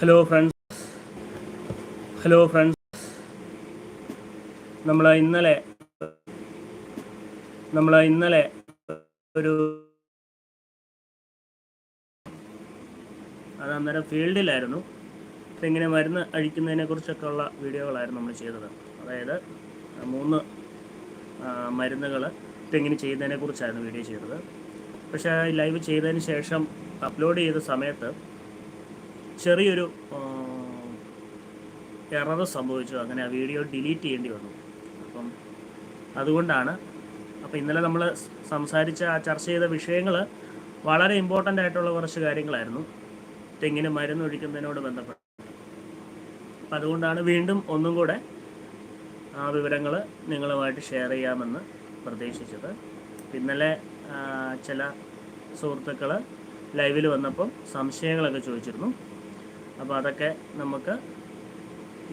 Hello friends hello friends നമ്മൾ ഇന്നലെ നമ്മൾ ഇന്നലെ ഒരു അത് അന്നേരം ഫീൽഡിലായിരുന്നു. ഇങ്ങനെ മരുന്ന് അഴിക്കുന്നതിനെ കുറിച്ചൊക്കെ ഉള്ള വീഡിയോകളായിരുന്നു നമ്മൾ ചെയ്തത്. അതായത് മൂന്ന് മരുന്നുകൾ തെങ്ങിന് ചെയ്യുന്നതിനെ കുറിച്ചായിരുന്നു വീഡിയോ ചെയ്തത്. പക്ഷേ ലൈവ് ചെയ്തതിന് ശേഷം അപ്ലോഡ് ചെയ്ത സമയത്ത് ചെറിയൊരു എറർ സംഭവിച്ചു. അങ്ങനെ ആ വീഡിയോ ഡിലീറ്റ് ചെയ്യേണ്ടി വന്നു. അപ്പം അതുകൊണ്ടാണ് അപ്പോൾ ഇന്നലെ നമ്മൾ സംസാരിച്ച ആ ചർച്ച ചെയ്ത വിഷയങ്ങൾ വളരെ ഇമ്പോർട്ടന്റ് ആയിട്ടുള്ള കുറച്ച് കാര്യങ്ങളായിരുന്നു. തെങ്ങിന് മരുന്നൊഴിക്കുന്നതിനോട് ബന്ധപ്പെട്ട്. അപ്പം അതുകൊണ്ടാണ് വീണ്ടും ഒന്നും കൂടെ ആ വിവരങ്ങൾ നിങ്ങളുമായിട്ട് ഷെയർ ചെയ്യാമെന്ന് പ്രതീക്ഷിച്ചത്. ഇന്നലെ ചില സുഹൃത്തുക്കൾ ലൈവിൽ വന്നപ്പം സംശയങ്ങളൊക്കെ ചോദിച്ചിരുന്നു. അപ്പോൾ അതൊക്കെ നമുക്ക്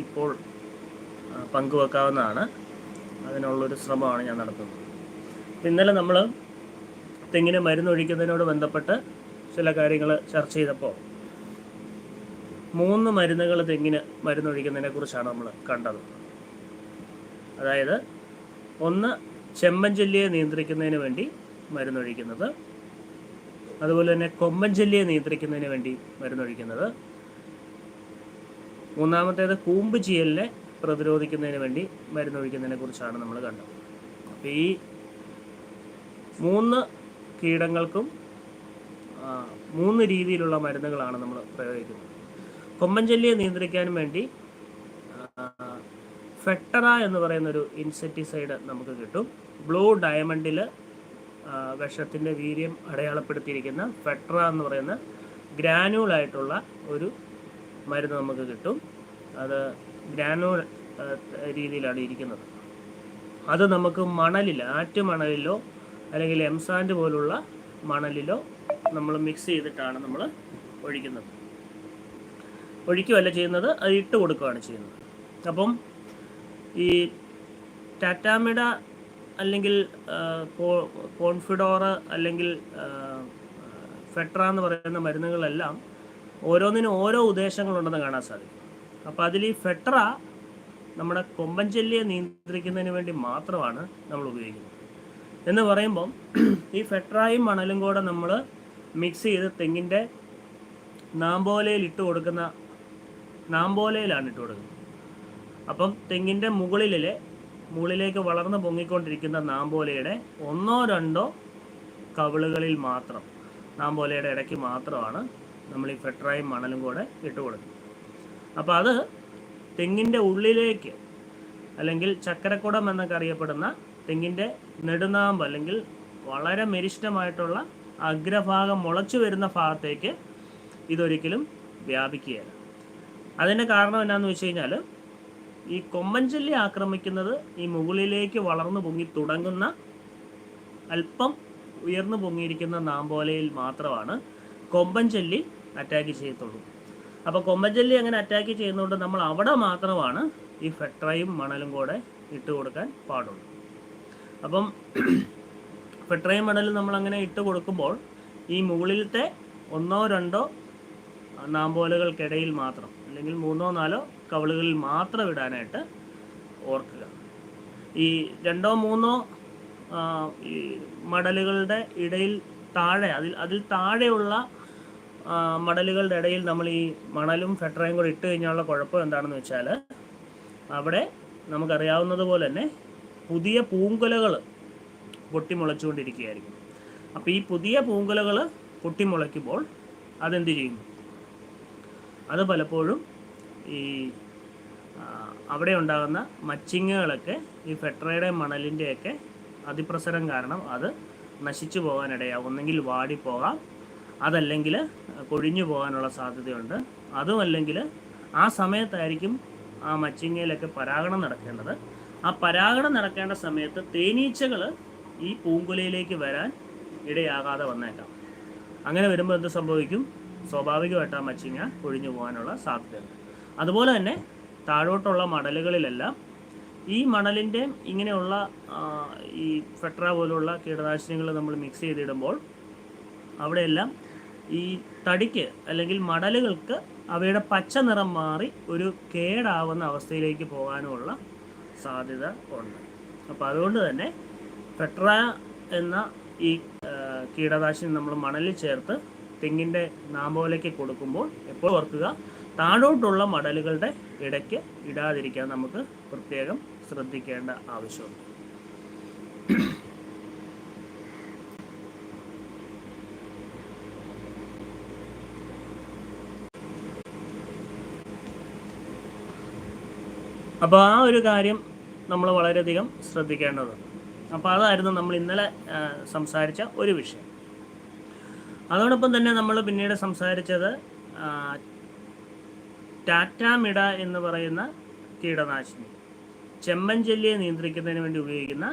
ഇപ്പോൾ പങ്കുവെക്കാവുന്നതാണ്. അതിനുള്ളൊരു ശ്രമമാണ് ഞാൻ നടത്തുന്നത്. ഇന്നലെ നമ്മൾ തെങ്ങിന് മരുന്നൊഴിക്കുന്നതിനോട് ബന്ധപ്പെട്ട് ചില കാര്യങ്ങൾ ചർച്ച ചെയ്തപ്പോൾ മൂന്ന് മരുന്നുകൾ തെങ്ങിന് മരുന്നൊഴിക്കുന്നതിനെ കുറിച്ചാണ് നമ്മൾ കണ്ടത്. അതായത് ഒന്ന് ചെമ്പൻചെല്ലിയെ നിയന്ത്രിക്കുന്നതിന് വേണ്ടി മരുന്നൊഴിക്കുന്നത്. അതുപോലെ തന്നെ കൊമ്പൻചെല്ലിയെ നിയന്ത്രിക്കുന്നതിന് വേണ്ടി മരുന്നൊഴിക്കുന്നത്. മൂന്നാമത്തേത് കൂമ്പ് ചീയലിനെ പ്രതിരോധിക്കുന്നതിന് വേണ്ടി മരുന്നൊഴിക്കുന്നതിനെ കുറിച്ചാണ് നമ്മൾ കണ്ടത്. അപ്പോൾ ഈ മൂന്ന് കീടങ്ങൾക്കും മൂന്ന് രീതിയിലുള്ള മരുന്നുകളാണ് നമ്മൾ പ്രയോഗിക്കുന്നത്. കൊമ്പൻചെല്ലിയെ നിയന്ത്രിക്കാൻ വേണ്ടി ഫെട്ടറ എന്ന് പറയുന്ന ഒരു നമുക്ക് കിട്ടും. ബ്ലൂ ഡയമണ്ടിൽ വിഷത്തിന്റെ വീര്യം അടയാളപ്പെടുത്തിയിരിക്കുന്ന ഫെട്ടറ എന്ന് പറയുന്ന ഗ്രാനുവൽ ആയിട്ടുള്ള ഒരു മരുന്ന് നമുക്ക് കിട്ടും. അത് ഗ്രാനോ രീതിയിലാണ് ഇരിക്കുന്നത്. അത് നമുക്ക് മണലിൽ ആറ്റു മണലിലോ അല്ലെങ്കിൽ എംസാൻഡ് പോലുള്ള മണലിലോ നമ്മൾ മിക്സ് ചെയ്തിട്ടാണ് നമ്മൾ ഒഴിക്കുന്നത്. ഒഴിക്കുകയല്ല ചെയ്യുന്നത് അത് ഇട്ട് കൊടുക്കുകയാണ് ചെയ്യുന്നത്. അപ്പം ഈ ടാറ്റാമിഡ അല്ലെങ്കിൽ കോൺഫിഡോറ് അല്ലെങ്കിൽ ഫെട്ര എന്ന് പറയുന്ന മരുന്നുകളെല്ലാം ഓരോന്നിനും ഓരോ ഉദ്ദേശങ്ങളുണ്ടെന്ന് കാണാൻ സാധിക്കും. അപ്പോൾ അതിൽ ഈ ഫെട്ര നമ്മുടെ കൊമ്പൻചെല്ലിയെ നിയന്ത്രിക്കുന്നതിന് വേണ്ടി മാത്രമാണ് നമ്മൾ ഉപയോഗിക്കുന്നത്. എന്ന് പറയുമ്പം ഈ ഫെട്രായും മണലും കൂടെ നമ്മൾ മിക്സ് ചെയ്ത് തെങ്ങിന്റെ നാമ്പോലയിൽ ഇട്ട് കൊടുക്കുന്ന നാമ്പോലയിലാണ് ഇട്ട് കൊടുക്കുന്നത്. അപ്പം തെങ്ങിന്റെ മുകളിലെ മുകളിലേക്ക് വളർന്ന് പൊങ്ങിക്കൊണ്ടിരിക്കുന്ന നാമ്പോലയുടെ ഒന്നോ രണ്ടോ കവിളുകളിൽ മാത്രം നാമ്പോലയുടെ ഇടയ്ക്ക് മാത്രമാണ് നമ്മൾ ഈ ഫെട്രായും മണലും കൂടെ ഇട്ട് കൊടുക്കും. അപ്പോൾ അത് തെങ്ങിന്റെ ഉള്ളിലേക്ക് അല്ലെങ്കിൽ ചക്കരക്കുടം എന്നൊക്കെ അറിയപ്പെടുന്ന തെങ്ങിന്റെ നെടുനാമ്പ് അല്ലെങ്കിൽ വളരെ മെരിഷ്ടമായിട്ടുള്ള അഗ്രഭാഗം മുളച്ചു വരുന്ന ഭാഗത്തേക്ക് ഇതൊരിക്കലും വ്യാപിക്കുകയില്ല. അതിന്റെ കാരണം എന്നാന്ന് വെച്ച് കഴിഞ്ഞാൽ ഈ കൊമ്പൻചെല്ലി ആക്രമിക്കുന്നത് ഈ മുകളിലേക്ക് വളർന്നു പൊങ്ങി തുടങ്ങുന്ന അല്പം ഉയർന്നു പൊങ്ങിയിരിക്കുന്ന നാമ്പോലയിൽ മാത്രമാണ് കൊമ്പൻചെല്ലി അറ്റാക്ക് ചെയ്യത്തുള്ളൂ. അപ്പോൾ കൊമ്പജല്ലി അങ്ങനെ അറ്റാക്ക് ചെയ്യുന്നതുകൊണ്ട് നമ്മൾ അവിടെ മാത്രമാണ് ഈ ഫെട്രയും മണലും കൂടെ ഇട്ട് കൊടുക്കാൻ പാടുള്ളൂ. അപ്പം ഫെട്രയും മണലും നമ്മൾ അങ്ങനെ ഇട്ട് കൊടുക്കുമ്പോൾ ഈ മുകളിലത്തെ ഒന്നോ രണ്ടോ നാമ്പോലുകൾക്കിടയിൽ മാത്രം അല്ലെങ്കിൽ മൂന്നോ നാലോ കവളുകളിൽ മാത്രം ഇടാനായിട്ട് ഓർക്കുക. ഈ രണ്ടോ മൂന്നോ ഈ മടലുകളുടെ ഇടയിൽ താഴെ അതിൽ അതിൽ താഴെയുള്ള മടലുകളുടെ ഇടയിൽ നമ്മൾ ഈ മണലും ഫെട്രയും കൂടെ ഇട്ട് കഴിഞ്ഞാലുള്ള കുഴപ്പം എന്താണെന്ന് വെച്ചാൽ അവിടെ നമുക്കറിയാവുന്നത് പോലെ തന്നെ പുതിയ പൂങ്കുലകൾ പൊട്ടിമുളച്ചുകൊണ്ടിരിക്കുകയായിരിക്കും. അപ്പോൾ ഈ പുതിയ പൂങ്കുലകൾ പൊട്ടിമുളയ്ക്കുമ്പോൾ അതെന്ത് ചെയ്യും? അത് പലപ്പോഴും ഈ അവിടെ ഉണ്ടാകുന്ന മച്ചിങ്ങുകളൊക്കെ ഈ ഫെട്രയുടെ മണലിന്റെയൊക്കെ അതിപ്രസരം കാരണം അത് നശിച്ചു പോകാനിടയാകും. ഒന്നെങ്കിൽ വാടിപ്പോകാം അതല്ലെങ്കിൽ കൊഴിഞ്ഞു പോകാനുള്ള സാധ്യതയുണ്ട്. അതുമല്ലെങ്കിൽ ആ സമയത്തായിരിക്കും ആ മച്ചിങ്ങയിലൊക്കെ പരാഗണം നടക്കേണ്ടത്. ആ പരാഗണം നടക്കേണ്ട സമയത്ത് തേനീച്ചകൾ ഈ പൂങ്കുലയിലേക്ക് വരാൻ ഇടയാകാതെ വന്നേക്കാം. അങ്ങനെ വരുമ്പോൾ എന്ത് സംഭവിക്കും? സ്വാഭാവികമായിട്ട് ആ മച്ചിങ്ങ കൊഴിഞ്ഞു പോകാനുള്ള സാധ്യതയുണ്ട്. അതുപോലെ തന്നെ താഴോട്ടുള്ള മടലുകളിലെല്ലാം ഈ മണലിന്റെ ഇങ്ങനെയുള്ള ഈ ഫെട്ര പോലുള്ള കീടനാശിനികൾ നമ്മൾ മിക്സ് ചെയ്തിടുമ്പോൾ അവിടെയെല്ലാം ഈ തടിക്ക് അല്ലെങ്കിൽ മടലുകൾക്ക് അവയുടെ പച്ച നിറം മാറി ഒരു കേടാവുന്ന അവസ്ഥയിലേക്ക് പോകാനുമുള്ള സാധ്യത ഉണ്ട്. അപ്പോൾ അതുകൊണ്ട് തന്നെ പെട്ര എന്ന ഈ കീടനാശിനി നമ്മൾ മണലിൽ ചേർത്ത് തെങ്ങിന്റെ നാമ്പോലേക്ക് കൊടുക്കുമ്പോൾ എപ്പോൾ ഓർക്കുക താഴോട്ടുള്ള മടലുകളുടെ ഇടയ്ക്ക് ഇടാതിരിക്കാൻ നമുക്ക് പ്രത്യേകം ശ്രദ്ധിക്കേണ്ട ആവശ്യമുണ്ട്. അപ്പോൾ ആ ഒരു കാര്യം നമ്മൾ വളരെയധികം ശ്രദ്ധിക്കേണ്ടതുണ്ട്. അപ്പോൾ അതായിരുന്നു നമ്മൾ ഇന്നലെ സംസാരിച്ച ഒരു വിഷയം. അതോടൊപ്പം തന്നെ നമ്മൾ പിന്നീട് സംസാരിച്ചത് ടാറ്റാമിട എന്ന് പറയുന്ന കീടനാശിനി. ചെമ്മഞ്ചെല്ലിയെ നിയന്ത്രിക്കുന്നതിന് വേണ്ടി ഉപയോഗിക്കുന്ന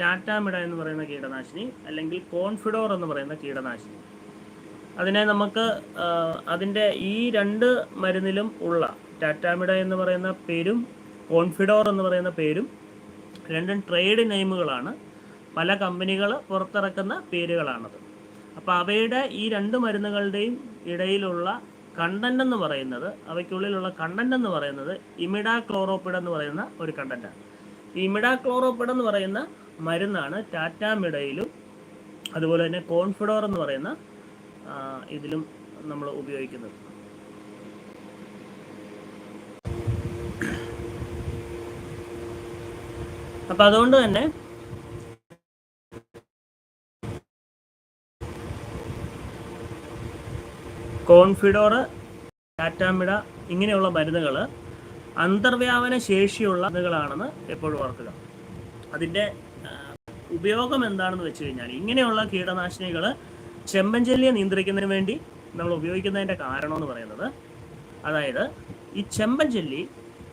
ടാറ്റാമിട എന്ന് പറയുന്ന കീടനാശിനി അല്ലെങ്കിൽ കോൺഫിഡോർ എന്ന് പറയുന്ന കീടനാശിനി. അതിനെ നമുക്ക് അതിന്റെ ഈ രണ്ട് മരുന്നിലും ഉള്ള ടാറ്റാമിട എന്ന് പറയുന്ന പേരും കോൺഫിഡോർ എന്ന് പറയുന്ന പേരും രണ്ടും ട്രേഡ് നെയിമുകളാണ് പല കമ്പനികൾ പുറത്തിറക്കുന്ന പേരുകളാണത്. അപ്പോൾ അവയുടെ ഈ രണ്ട് മരുന്നുകളുടെയും ഇടയിലുള്ള കണ്ടന്റ് എന്ന് പറയുന്നത് അവയ്ക്കുള്ളിലുള്ള കണ്ടന്റ് എന്ന് പറയുന്നത് ഇമിഡാ ക്ലോറോപ്പിഡ് എന്ന് പറയുന്ന ഒരു കണ്ടന്റാണ് ഈ ഇമിഡാ ക്ലോറോപ്പിഡ് എന്ന് പറയുന്ന മരുന്നാണ് ടാറ്റാമിഡയിലും അതുപോലെ തന്നെ കോൺഫിഡോർ എന്ന് പറയുന്ന ഇതിലും നമ്മൾ ഉപയോഗിക്കുന്നത്. അപ്പം അതുകൊണ്ട് തന്നെ കോൺഫിഡോറ് ടാറ്റാമിട ഇങ്ങനെയുള്ള മരുന്നുകൾ അന്തർവ്യാപന ശേഷിയുള്ള മരുന്നുകളാണെന്ന് എപ്പോഴും ഓർക്കുക. അതിന്റെ ഉപയോഗം എന്താണെന്ന് വെച്ച് കഴിഞ്ഞാൽ ഇങ്ങനെയുള്ള കീടനാശിനികൾ ചെമ്പഞ്ചെല്ലിയെ നിയന്ത്രിക്കുന്നതിന് വേണ്ടി നമ്മൾ ഉപയോഗിക്കുന്നതിന്റെ കാരണം എന്ന് പറയുന്നത് അതായത് ഈ ചെമ്പഞ്ചെല്ലി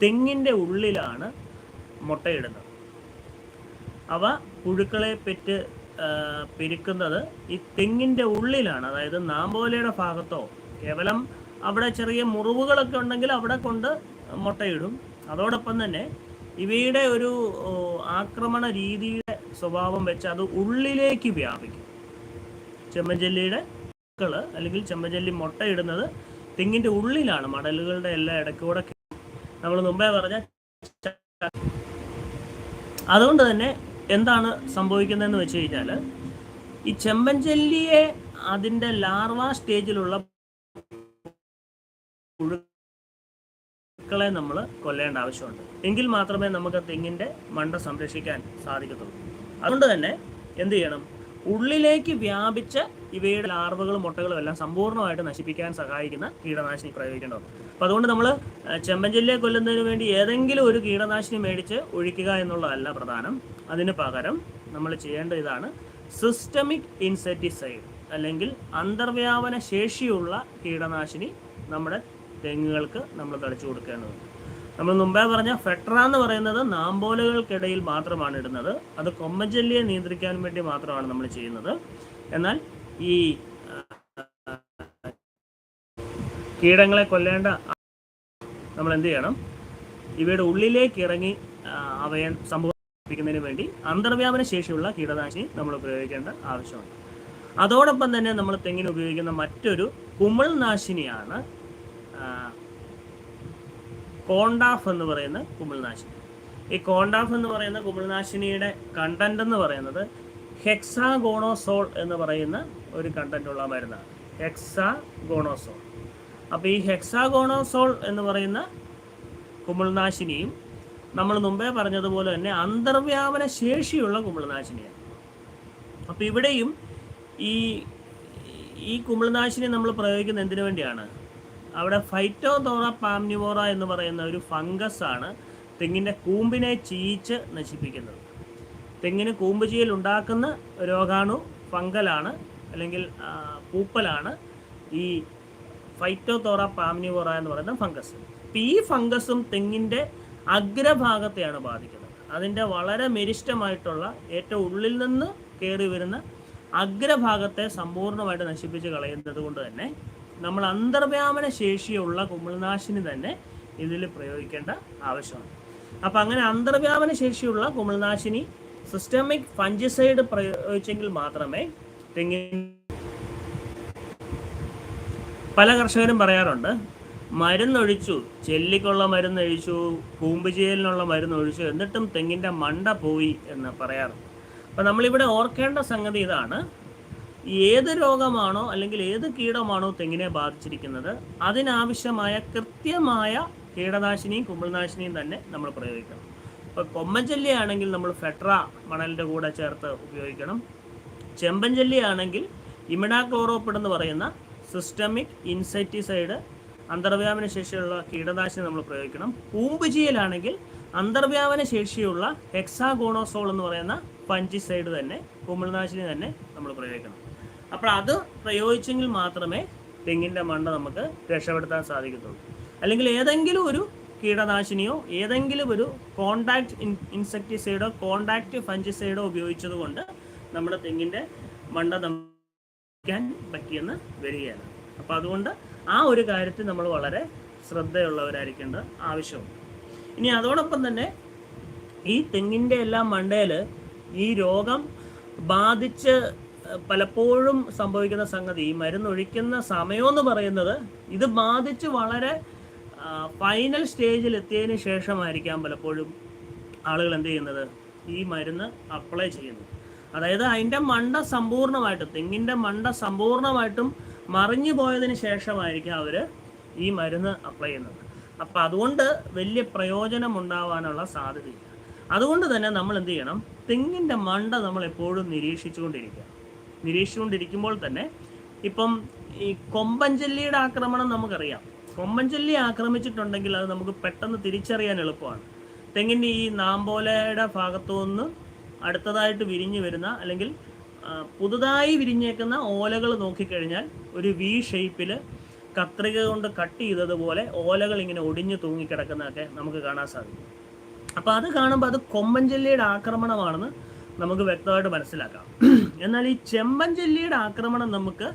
തെങ്ങിന്റെ ഉള്ളിലാണ് മുട്ടയിടുന്നത്. അവ പുഴുക്കളെ പെറ്റ് പെരുക്കുന്നത് ഈ തെങ്ങിന്റെ ഉള്ളിലാണ്. അതായത് നാമ്പോലയുടെ ഭാഗത്തോ കേവലം അവിടെ ചെറിയ മുറിവുകളൊക്കെ ഉണ്ടെങ്കിൽ അവിടെ കൊണ്ട് മുട്ടയിടും. അതോടൊപ്പം തന്നെ ഇവയുടെ ഒരു ആക്രമണ രീതിയുടെ സ്വഭാവം വെച്ച് അത് ഉള്ളിലേക്ക് വ്യാപിക്കും. ചെമ്മഞ്ചെല്ലിയുടെ മക്കൾ അല്ലെങ്കിൽ ചെമ്മഞ്ചെല്ലി മുട്ടയിടുന്നത് തെങ്ങിന്റെ ഉള്ളിലാണ്. മടലുകളുടെ എല്ലാ ഇടയ്ക്കൂടെ നമ്മൾ മുമ്പേ പറഞ്ഞ അതുകൊണ്ട് തന്നെ എന്താണ് സംഭവിക്കുന്നതെന്ന് വെച്ച് കഴിഞ്ഞാൽ ഈ ചെമ്പഞ്ചെല്ലിയെ അതിന്റെ ലാർവ സ്റ്റേജിലുള്ള പുഴുക്കളെ നമ്മൾ കൊല്ലേണ്ട ആവശ്യമുണ്ട്. എങ്കിൽ മാത്രമേ നമുക്ക് തെങ്ങിന്റെ മണ്ട സംരക്ഷിക്കാൻ സാധിക്കത്തുള്ളൂ. അതുകൊണ്ട് തന്നെ എന്ത് ചെയ്യണം? ഉള്ളിലേക്ക് വ്യാപിച്ച ഇവയുടെ ലാർവകളും മുട്ടകളും എല്ലാം സമ്പൂർണമായിട്ട് നശിപ്പിക്കാൻ സഹായിക്കുന്ന കീടനാശിനി പ്രയോഗിക്കേണ്ടത് അപ്പം അതുകൊണ്ട് നമ്മൾ ചെമ്പഞ്ചെല്ലിയെ കൊല്ലുന്നതിന് വേണ്ടി ഏതെങ്കിലും ഒരു കീടനാശിനി മേടിച്ച് ഒഴിക്കുക എന്നുള്ളതല്ല പ്രധാനം. അതിന് പകരം നമ്മൾ ചെയ്യേണ്ട ഇതാണ് സിസ്റ്റമിക് ഇൻസെറ്റിസൈഡ് അല്ലെങ്കിൽ അന്തർവ്യാപന ശേഷിയുള്ള കീടനാശിനി നമ്മുടെ തെങ്ങുകൾക്ക് നമ്മൾ തളിച്ചു കൊടുക്കേണ്ടതുണ്ട് നമ്മൾ മുമ്പേ പറഞ്ഞ ഫെട്ര എന്ന് പറയുന്നത് നാമ്പോലുകൾക്കിടയിൽ മാത്രമാണ് ഇടുന്നത്. അത് കൊമ്മജല്ലിയെ നിയന്ത്രിക്കാൻ വേണ്ടി മാത്രമാണ് നമ്മൾ ചെയ്യുന്നത്. എന്നാൽ ഈ കീടങ്ങളെ കൊല്ലേണ്ട നമ്മൾ എന്ത് ചെയ്യണം? ഇവയുടെ ഉള്ളിലേക്ക് ഇറങ്ങി അവയെ അവയെ സംഭവിക്കുന്നതിന് വേണ്ടി അന്തർവ്യാപന ശേഷിയുള്ള കീടനാശിനി നമ്മൾ ഉപയോഗിക്കേണ്ട ആവശ്യമുണ്ട്. അതോടൊപ്പം തന്നെ നമ്മൾ തെങ്ങിന് ഉപയോഗിക്കുന്ന മറ്റൊരു കുമിൾനാശിനിയാണ് കോണ്ടാഫ് എന്ന് പറയുന്ന കുമിൾനാശിനി ഈ കോണ്ടാഫ് എന്ന് പറയുന്ന കുമിൾനാശിനിയുടെ കണ്ടന്റ് എന്ന് പറയുന്നത് ഹെക്സാഗോണോസോൾ എന്ന് പറയുന്ന ഒരു കണ്ടന്റ് ഉള്ള മരുന്നാണ്. ഹെക്സാഗോണോസോൾ. അപ്പോൾ ഈ ഹെക്സാഗോണോസോൾ എന്ന് പറയുന്ന കുമിൾനാശിനിയും നമ്മൾ മുമ്പേ പറഞ്ഞതുപോലെ തന്നെ അന്തർവ്യാപന ശേഷിയുള്ള കുമിൾനാശിനിയാണ് അപ്പോൾ ഇവിടെയും ഈ ഈ കുമിൾനാശിനി നമ്മൾ പ്രയോഗിക്കുന്ന എന്തിനു വേണ്ടിയാണ്? അവിടെ ഫൈറ്റോതോറ പാംനിവോറ എന്ന് പറയുന്ന ഒരു ഫംഗസ് ആണ് തെങ്ങിന്റെ കൂമ്പിനെ ചീയിച്ച് നശിപ്പിക്കുന്നത്. തെങ്ങിന് കൂമ്പ് ചീയിൽ ഉണ്ടാക്കുന്ന രോഗാണു ഫംഗലാണ് അല്ലെങ്കിൽ പൂപ്പലാണ് ഈ ഫൈറ്റോതോറ പാംനിവോറ എന്ന് പറയുന്ന ഫംഗസ്. അപ്പം ഈ ഫംഗസും തെങ്ങിന്റെ അഗ്രഭാഗത്തെയാണ് ബാധിക്കുന്നത്. അതിന്റെ വളരെ മെരിഷ്ടമായിട്ടുള്ള ഏറ്റവും ഉള്ളിൽ നിന്ന് കയറി വരുന്ന അഗ്രഭാഗത്തെ സമ്പൂർണമായിട്ട് നശിപ്പിച്ച് കളയുന്നത് കൊണ്ട് തന്നെ നമ്മൾ അന്തർവ്യാപന ശേഷിയുള്ള കുമിൾനാശിനി തന്നെ ഇതിൽ പ്രയോഗിക്കേണ്ട ആവശ്യമാണ്. അപ്പം അങ്ങനെ അന്തർവ്യാപന ശേഷിയുള്ള കുമിൾനാശിനി സിസ്റ്റമിക് ഫഞ്ചിസൈഡ് പ്രയോഗിച്ചെങ്കിൽ മാത്രമേ തെങ്ങിൻ പല കർഷകരും പറയാറുണ്ട് മരുന്നൊഴിച്ചു. ചെല്ലിക്കുള്ള മരുന്നൊഴിച്ചു കൂമ്പുചെയ്യലിനുള്ള മരുന്നൊഴിച്ചു എന്നിട്ടും തെങ്ങിന്റെ മണ്ട പോയി എന്ന് പറയാറുണ്ട് അപ്പം നമ്മളിവിടെ ഓർക്കേണ്ട സംഗതി ഇതാണ്. ഏത് രോഗമാണോ അല്ലെങ്കിൽ ഏത് കീടമാണോ തെങ്ങിനെ ബാധിച്ചിരിക്കുന്നത് അതിനാവശ്യമായ കൃത്യമായ കീടനാശിനിയും കുമ്പിൾനാശിനിയും തന്നെ നമ്മൾ പ്രയോഗിക്കണം. ഇപ്പോൾ കൊമ്മഞ്ചല്ലി ആണെങ്കിൽ നമ്മൾ ഫെട്ര മണലിന്റെ കൂടെ ചേർത്ത് ഉപയോഗിക്കണം. ചെമ്പഞ്ചല്ലി ആണെങ്കിൽ ഇമിഡാക്ലോറോപ്പിഡ് എന്ന് പറയുന്ന സിസ്റ്റമിക് ഇൻസെക്ടിസൈഡ് അന്തർവ്യാപന ശേഷിയുള്ള കീടനാശിനി നമ്മൾ പ്രയോഗിക്കണം. പൂമ്പുചിയിലാണെങ്കിൽ അന്തർവ്യാപന ശേഷിയുള്ള ഹെക്സാഗോണോസോൾ എന്ന് പറയുന്ന പഞ്ചിസൈഡ് തന്നെ കുമിൾനാശിനി തന്നെ നമ്മൾ പ്രയോഗിക്കണം. അപ്പോൾ അത് പ്രയോഗിച്ചെങ്കിൽ മാത്രമേ തെങ്ങിന്റെ മണ്ണ് നമുക്ക് രക്ഷപ്പെടുത്താൻ സാധിക്കത്തുള്ളൂ. അല്ലെങ്കിൽ ഏതെങ്കിലും ഒരു കീടനാശിനിയോ ഏതെങ്കിലും ഒരു കോണ്ടാക്ട് ഇൻസെക്ടിസൈഡോ കോണ്ടാക്ട് ഫഞ്ചിസൈഡോ ഉപയോഗിച്ചതുകൊണ്ട് നമ്മുടെ തെങ്ങിന്റെ മണ്ട നമുക്ക് പറ്റിയെന്ന് വരികയാണ്. അപ്പോൾ അതുകൊണ്ട് ആ ഒരു കാര്യത്തിൽ നമ്മൾ വളരെ ശ്രദ്ധയുള്ളവരായിരിക്കേണ്ട ആവശ്യമുണ്ട്. ഇനി അതോടൊപ്പം തന്നെ ഈ തെങ്ങിന്റെ എല്ലാം മണ്ടയിൽ ഈ രോഗം ബാധിച്ച് പലപ്പോഴും സംഭവിക്കുന്ന സംഗതി ഈ മരുന്നൊഴിക്കുന്ന സമയമെന്ന് പറയുന്നത് ഇത് ബാധിച്ച് വളരെ ഫൈനൽ സ്റ്റേജിൽ എത്തിയതിന് ശേഷമായിരിക്കാം പലപ്പോഴും ആളുകൾ എന്ത് ചെയ്യുന്നത്? ഈ മരുന്ന് അപ്ലൈ ചെയ്യുന്നത്. അതായത് അതിന്റെ മണ്ട സമ്പൂർണമായിട്ടും തെങ്ങിന്റെ മണ്ട സമ്പൂർണമായിട്ടും മറിഞ്ഞു പോയതിന് ശേഷമായിരിക്കും അവർ ഈ മരുന്ന് അപ്ലൈ ചെയ്യുന്നത്. അപ്പം അതുകൊണ്ട് വലിയ പ്രയോജനം ഉണ്ടാവാനുള്ള സാധ്യതയില്ല. അതുകൊണ്ട് തന്നെ നമ്മൾ എന്ത് ചെയ്യണം? തെങ്ങിന്റെ മണ്ട നമ്മൾ എപ്പോഴും നിരീക്ഷിച്ചുകൊണ്ടിരിക്കുക. നിരീക്ഷിച്ചുകൊണ്ടിരിക്കുമ്പോൾ തന്നെ ഇപ്പം ഈ കൊമ്പഞ്ചൊല്ലിയുടെ ആക്രമണം നമുക്കറിയാം. കൊമ്പഞ്ചൊല്ലി ആക്രമിച്ചിട്ടുണ്ടെങ്കിൽ അത് നമുക്ക് പെട്ടെന്ന് തിരിച്ചറിയാൻ എളുപ്പമാണ്. തെങ്ങിന്റെ ഈ നാമ്പോലയുടെ ഭാഗത്തു നിന്ന് അടുത്തതായിട്ട് വിരിഞ്ഞു വരുന്ന അല്ലെങ്കിൽ പുതുതായി വിരിഞ്ഞേക്കുന്ന ഓലകൾ നോക്കിക്കഴിഞ്ഞാൽ ഒരു വി ഷേപ്പിൽ കത്രിക കൊണ്ട് കട്ട് ചെയ്തതുപോലെ ഓലകൾ ഇങ്ങനെ ഒടിഞ്ഞു തൂങ്ങിക്കിടക്കുന്നതൊക്കെ നമുക്ക് കാണാൻ സാധിക്കും. അപ്പോൾ അത് കാണുമ്പോൾ അത് കൊമ്പൻചെല്ലിയുടെ ആക്രമണമാണെന്ന് നമുക്ക് വ്യക്തമായിട്ട് മനസ്സിലാക്കാം. എന്നാൽ ഈ ചെമ്പൻചെല്ലിയുടെ ആക്രമണം നമുക്ക്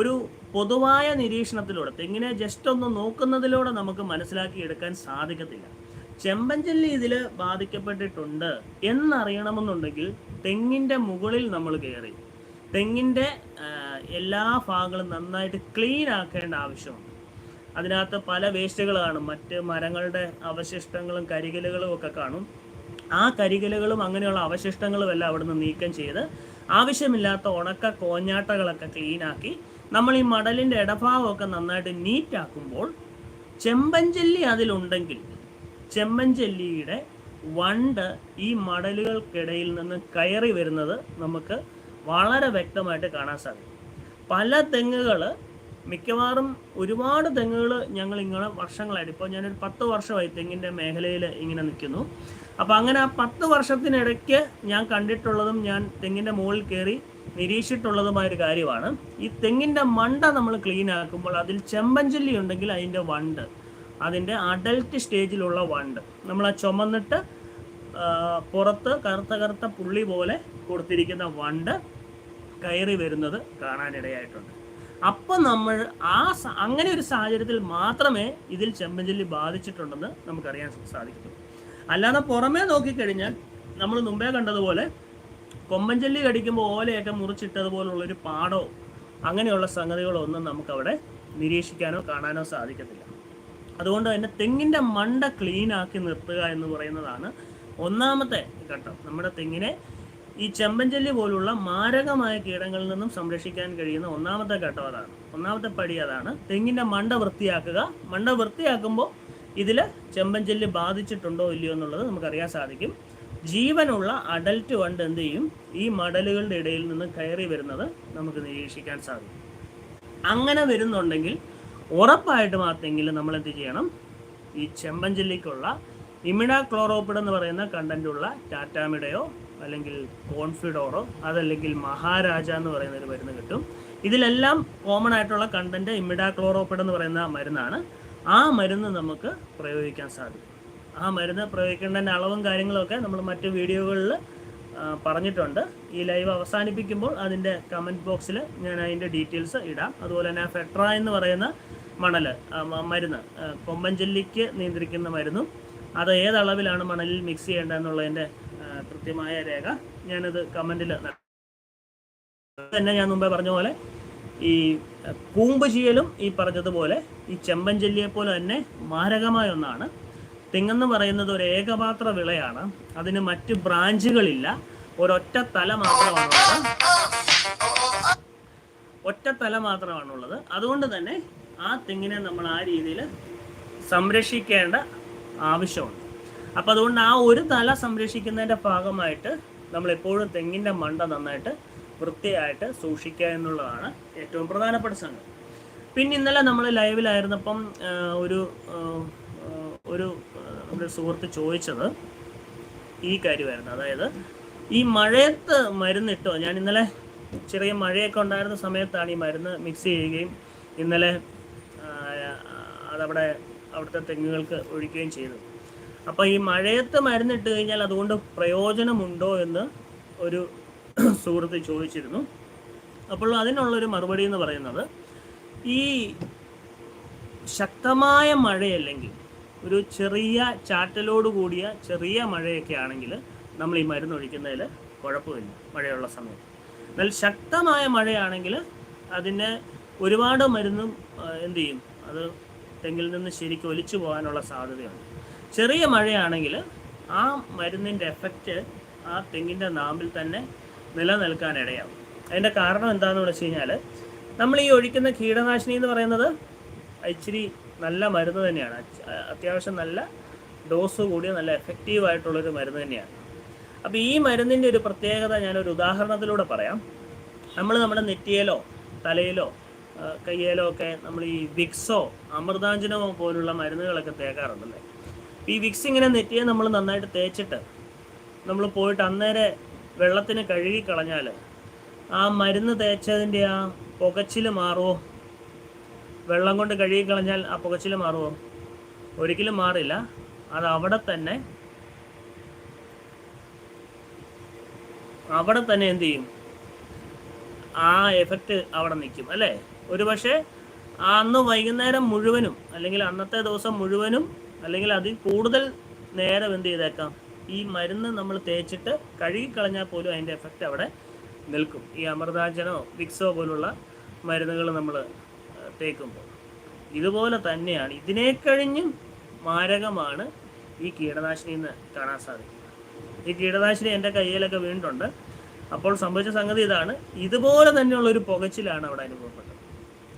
ഒരു പൊതുവായ നിരീക്ഷണത്തിലൂടെ തെങ്ങിനെ ജസ്റ്റ് ഒന്ന് നോക്കുന്നതിലൂടെ നമുക്ക് മനസ്സിലാക്കി എടുക്കാൻ സാധിക്കത്തില്ല. ചെമ്പഞ്ചല്ലി ഇതിൽ ബാധിക്കപ്പെട്ടിട്ടുണ്ട് എന്നറിയണമെന്നുണ്ടെങ്കിൽ തെങ്ങിന്റെ മുകളിൽ നമ്മൾ കയറി തെങ്ങിന്റെ എല്ലാ ഭാഗങ്ങളും നന്നായിട്ട് ക്ലീൻ ആക്കേണ്ട ആവശ്യമുണ്ട്. അതിനകത്ത് പല വേസ്റ്റുകൾ കാണും. മറ്റ് മരങ്ങളുടെ അവശിഷ്ടങ്ങളും കരികലുകളും ഒക്കെ കാണും. ആ കരികലുകളും അങ്ങനെയുള്ള അവശിഷ്ടങ്ങളും എല്ലാം അവിടുന്ന് നീക്കം ചെയ്ത് ആവശ്യമില്ലാത്ത ഉണക്ക കോഞ്ഞാട്ടകളൊക്കെ ക്ലീനാക്കി നമ്മൾ ഈ മടലിന്റെ ഇടഭാഗമൊക്കെ നന്നായിട്ട് നീറ്റാക്കുമ്പോൾ ചെമ്പഞ്ചല്ലി അതിലുണ്ടെങ്കിൽ ചെമ്പഞ്ചെല്ലിയുടെ വണ്ട് ഈ മടലുകൾക്കിടയിൽ നിന്ന് കയറി വരുന്നത് നമുക്ക് വളരെ വ്യക്തമായിട്ട് കാണാൻ സാധിക്കും. പല തെങ്ങുകൾ മിക്കവാറും ഒരുപാട് തെങ്ങുകൾ ഞങ്ങൾ ഇങ്ങനെ വർഷങ്ങളായിട്ട്. ഇപ്പോൾ ഞാനൊരു പത്ത് വർഷമായി തെങ്ങിന്റെ മേഖലയിൽ ഇങ്ങനെ നിൽക്കുന്നു. അപ്പോൾ അങ്ങനെ ആ പത്ത് വർഷത്തിനിടയ്ക്ക് ഞാൻ കണ്ടിട്ടുള്ളതും ഞാൻ തെങ്ങിന്റെ മുകളിൽ കയറി നിരീക്ഷിച്ചിട്ടുള്ളതുമായ ഒരു കാര്യമാണ്. ഈ തെങ്ങിന്റെ മണ്ട നമ്മൾ ക്ലീൻ ആക്കുമ്പോൾ അതിൽ ചെമ്പഞ്ചൊല്ലി ഉണ്ടെങ്കിൽ അതിന്റെ വണ്ട് അതിന്റെ അഡൽട്ട് സ്റ്റേജിലുള്ള വണ്ട് നമ്മൾ ആ ചുമന്നിട്ട് പുറത്ത് കറുത്ത കറുത്ത പുള്ളി പോലെ കൊടുത്തിരിക്കുന്ന വണ്ട് കയറി വരുന്നത് കാണാനിടയായിട്ടുണ്ട്. അപ്പം നമ്മൾ ആ അങ്ങനെ ഒരു സാഹചര്യത്തിൽ മാത്രമേ ഇതിൽ ചെമ്പഞ്ചൊല്ലി ബാധിച്ചിട്ടുണ്ടെന്ന് നമുക്കറിയാൻ സാധിക്കത്തുള്ളൂ. അല്ലാതെ പുറമേ നോക്കിക്കഴിഞ്ഞാൽ നമ്മൾ മുമ്പേ കണ്ടതുപോലെ കൊമ്പഞ്ചൊല്ലി കടിക്കുമ്പോൾ ഓലയൊക്കെ മുറിച്ചിട്ടതുപോലുള്ളൊരു പാടോ അങ്ങനെയുള്ള സംഗതികളോ ഒന്നും നമുക്കവിടെ നിരീക്ഷിക്കാനോ കാണാനോ സാധിക്കത്തില്ല. അതുകൊണ്ട് തന്നെ തെങ്ങിന്റെ മണ്ട ക്ലീൻ ആക്കി നിർത്തുക എന്ന് പറയുന്നതാണ് ഒന്നാമത്തെ ഘട്ടം. നമ്മുടെ തെങ്ങിനെ ഈ ചെമ്പഞ്ചല്ലി പോലുള്ള മാരകമായ കീടങ്ങളിൽ നിന്നും സംരക്ഷിക്കാൻ കഴിയുന്ന ഒന്നാമത്തെ ഘട്ടം അതാണ്. ഒന്നാമത്തെ പടി അതാണ്. തെങ്ങിന്റെ മണ്ട വൃത്തിയാക്കുക. മണ്ട വൃത്തിയാക്കുമ്പോൾ ഇതിൽ ചെമ്പഞ്ചല്ലി ബാധിച്ചിട്ടുണ്ടോ ഇല്ലയോ എന്നുള്ളത് നമുക്കറിയാൻ സാധിക്കും. ജീവനുള്ള അഡൽറ്റ് വണ്ട് എന്ത് ചെയ്യും? ഈ മടലുകളുടെ ഇടയിൽ നിന്ന് കയറി വരുന്നത് നമുക്ക് നിരീക്ഷിക്കാൻ സാധിക്കും. അങ്ങനെ വരുന്നുണ്ടെങ്കിൽ ഉറപ്പായിട്ട് മാത്രമെങ്കിലും നമ്മൾ എന്ത് ചെയ്യണം? ഈ ചെമ്പഞ്ചല്ലിക്കുള്ള ഇമിഡ ക്ലോറോപ്പിഡ് എന്ന് പറയുന്ന കണ്ടന്റുള്ള ടാറ്റാമിഡയോ അല്ലെങ്കിൽ കോൺഫിഡോറോ അതല്ലെങ്കിൽ മഹാരാജ എന്ന് പറയുന്ന ഒരു മരുന്ന് കിട്ടും. ഇതിലെല്ലാം കോമൺ ആയിട്ടുള്ള കണ്ടന്റ് ഇമിഡാക്ലോറോപ്പിഡ് എന്ന് പറയുന്ന മരുന്നാണ്. ആ മരുന്ന് നമുക്ക് പ്രയോഗിക്കാൻ സാധിക്കും. ആ മരുന്ന് പ്രയോഗിക്കേണ്ടതിന്റെ അളവും കാര്യങ്ങളൊക്കെ നമ്മൾ മറ്റു വീഡിയോകളിൽ പറഞ്ഞിട്ടുണ്ട്. ഈ ലൈവ് അവസാനിപ്പിക്കുമ്പോൾ അതിന്റെ കമന്റ് ബോക്സിൽ ഞാൻ അതിന്റെ ഡീറ്റെയിൽസ് ഇടാം. അതുപോലെ തന്നെ ഫെട്ര എന്ന് പറയുന്ന മണൽ മരുന്ന് കൊമ്പൻ ജെല്ലിക്ക് നിയന്ത്രിക്കുന്ന മരുന്നും അത് ഏതളവിലാണ് മണലിൽ മിക്സ് ചെയ്യേണ്ടതെന്നുള്ളതിന്റെ കൃത്യമായ രേഖ ഞാനത് കമന്റിൽ തന്നെ ഞാൻ മുമ്പേ പറഞ്ഞ പോലെ ഈ കൂമ്പ് ചീയലും ഈ പറഞ്ഞതുപോലെ ഈ ചെമ്പഞ്ചെല്ലിയെ പോലെ തന്നെ മാരകമായ ഒന്നാണ്. തെങ്ങെന്ന് പറയുന്നത് ഒരു ഏകപാത്ര വിളയാണ്. അതിന് മറ്റ് ബ്രാഞ്ചുകളില്ല. ഒരൊറ്റ തല മാത്രമാണുള്ളത്. ഒറ്റ തല മാത്രമാണുള്ളത്. അതുകൊണ്ട് തന്നെ ആ തെങ്ങിനെ നമ്മൾ ആ രീതിയിൽ സംരക്ഷിക്കേണ്ട ആവശ്യമുണ്ട്. അപ്പം അതുകൊണ്ട് ആ ഒരു തല സംരക്ഷിക്കുന്നതിന്റെ ഭാഗമായിട്ട് നമ്മൾ എപ്പോഴും തെങ്ങിന്റെ മണ്ട നന്നായിട്ട് വൃത്തിയായിട്ട് സൂക്ഷിക്കുക എന്നുള്ളതാണ് ഏറ്റവും പ്രധാനപ്പെട്ട സംഗതി. പിന്നെ ഇന്നലെ നമ്മൾ ലൈവിലായിരുന്നപ്പം ഒരു ഒരു നമ്മുടെ സുഹൃത്ത് ചോദിച്ചത് ഈ കാര്യമായിരുന്നു. അതായത് ഈ മഴയത്ത് മരുന്നിട്ടോ ഞാൻ ഇന്നലെ ചെറിയ മഴയൊക്കെ ഉണ്ടായിരുന്ന സമയത്താണ് ഈ മരുന്ന് മിക്സ് ചെയ്യുകയും ഇന്നലെ അതവിടെ അവിടുത്തെ തെങ്ങുകൾക്ക് ഒഴിക്കുകയും ചെയ്തത്. അപ്പോൾ ഈ മഴയത്ത് മരുന്നിട്ട് കഴിഞ്ഞാൽ അതുകൊണ്ട് പ്രയോജനമുണ്ടോ എന്ന് ഒരു സുഹൃത്ത് ചോദിച്ചിരുന്നു. അപ്പോൾ അതിനുള്ള ഒരു മറുപടി എന്ന് പറയുന്നത് ഈ ശക്തമായ മഴയല്ലെങ്കിൽ ഒരു ചെറിയ ചാറ്റലോട് കൂടിയ ചെറിയ മഴയൊക്കെ ആണെങ്കിൽ നമ്മൾ ഈ മരുന്ന് ഒഴിക്കുന്നതിൽ കുഴപ്പമില്ല മഴയുള്ള സമയത്ത്. എന്നാൽ ശക്തമായ മഴയാണെങ്കിൽ അതിന് ഒരുപാട് മരുന്നും എന്ത് ചെയ്യും? അത് തെങ്ങിൽ നിന്ന് ശരിക്കും ഒലിച്ചു പോകാനുള്ള സാധ്യതയുണ്ട്. ചെറിയ മഴയാണെങ്കിൽ ആ മരുന്നിന്റെ എഫക്റ്റ് ആ തെങ്ങിന്റെ നാമ്പിൽ തന്നെ നിലനിൽക്കാൻ ഇടയാവും അതിന്റെ കാരണം എന്താണെന്ന് വെച്ച് കഴിഞ്ഞാൽ നമ്മൾ ഈ ഒഴിക്കുന്ന കീടനാശിനി എന്ന് പറയുന്നത് ഇച്ചിരി നല്ല മരുന്ന് തന്നെയാണ്. അത്യാവശ്യം നല്ല ഡോസ് കൂടിയ നല്ല എഫക്റ്റീവ് ആയിട്ടുള്ളൊരു മരുന്ന് തന്നെയാണ്. അപ്പോൾ ഈ മരുന്നിന്റെ ഒരു പ്രത്യേകത ഞാനൊരു ഉദാഹരണത്തിലൂടെ പറയാം. നമ്മൾ നമ്മുടെ നെറ്റിയിലോ തലയിലോ കയ്യേലോ ഒക്കെ നമ്മൾ ഈ വിക്സോ അമൃതാഞ്ജനമോ പോലുള്ള മരുന്നുകളൊക്കെ തേക്കാറുണ്ടല്ലേ? ഈ വിക്സ് ഇങ്ങനെ നെറ്റിയെ നമ്മൾ നന്നായിട്ട് തേച്ചിട്ട് നമ്മൾ പോയിട്ട് അന്നേരെ വെള്ളത്തിന് കഴുകി കളഞ്ഞാൽ ആ മരുന്ന് തേച്ചതിന്റെ ആ പുകച്ചിൽ മാറുമോ വെള്ളം കൊണ്ട് കഴുകി കളഞ്ഞാൽ ആ പുകച്ചിൽ മാറുമോ ഒരിക്കലും മാറില്ല. അത് അവിടെ തന്നെ അവിടെ തന്നെ എന്ത് ചെയ്യും? ആ എഫക്റ്റ് അവിടെ നിൽക്കും അല്ലേ? ഒരു പക്ഷേ അന്ന് വൈകുന്നേരം മുഴുവനും അല്ലെങ്കിൽ അന്നത്തെ ദിവസം മുഴുവനും അല്ലെങ്കിൽ അതിൽ കൂടുതൽ നേരം എന്ത് ചെയ്തേക്കാം? ഈ മരുന്ന് നമ്മൾ തേച്ചിട്ട് കഴുകിക്കളഞ്ഞാൽ പോലും അതിന്റെ എഫക്റ്റ് അവിടെ നിൽക്കും. ഈ അമൃതാജനോ വിക്സോ പോലുള്ള മരുന്നുകൾ നമ്മൾ തേക്കുമ്പോൾ. ഇതുപോലെ തന്നെയാണ്. ഇതിനെ കഴിഞ്ഞും മാരകമാണ് ഈ കീടനാശിനി എന്ന് കാണാൻ സാധിക്കും. ഈ കീടനാശിനി എന്റെ കയ്യിലൊക്കെ വീണിട്ടുണ്ട്. അപ്പോൾ സംഭവിച്ച സംഗതി ഇതാണ്. ഇതുപോലെ തന്നെയുള്ള ഒരു പുകച്ചിലാണ് അവിടെ അനുഭവപ്പെട്ടത്.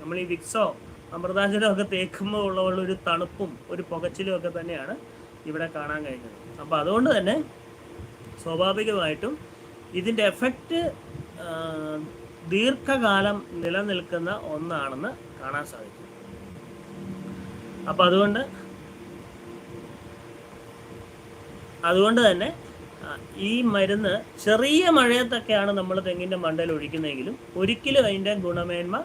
നമ്മൾ ഈ വിക്സോ അമൃതാഞ്ജനോ ഒക്കെ തേക്കുമ്പോൾ ഉള്ള ഒരു തണുപ്പും ഒരു പുകച്ചിലും ഒക്കെ തന്നെയാണ് ഇവിടെ കാണാൻ കഴിഞ്ഞത്. അപ്പോൾ അതുകൊണ്ട് തന്നെ സ്വാഭാവികമായിട്ടും ഇതിന്റെ എഫക്റ്റ് ദീർഘകാലം നിലനിൽക്കുന്ന ഒന്നാണെന്ന് കാണാൻ സാധിക്കും. അപ്പം അതുകൊണ്ട് അതുകൊണ്ട് തന്നെ ഈ മരുന്ന് ചെറിയ മഴയത്തൊക്കെയാണ് നമ്മൾ തെങ്ങിന്റെ മണ്ടയിൽ ഒഴിക്കുന്നതെങ്കിലും ഒരിക്കലും അതിന്റെ ഗുണമേന്മ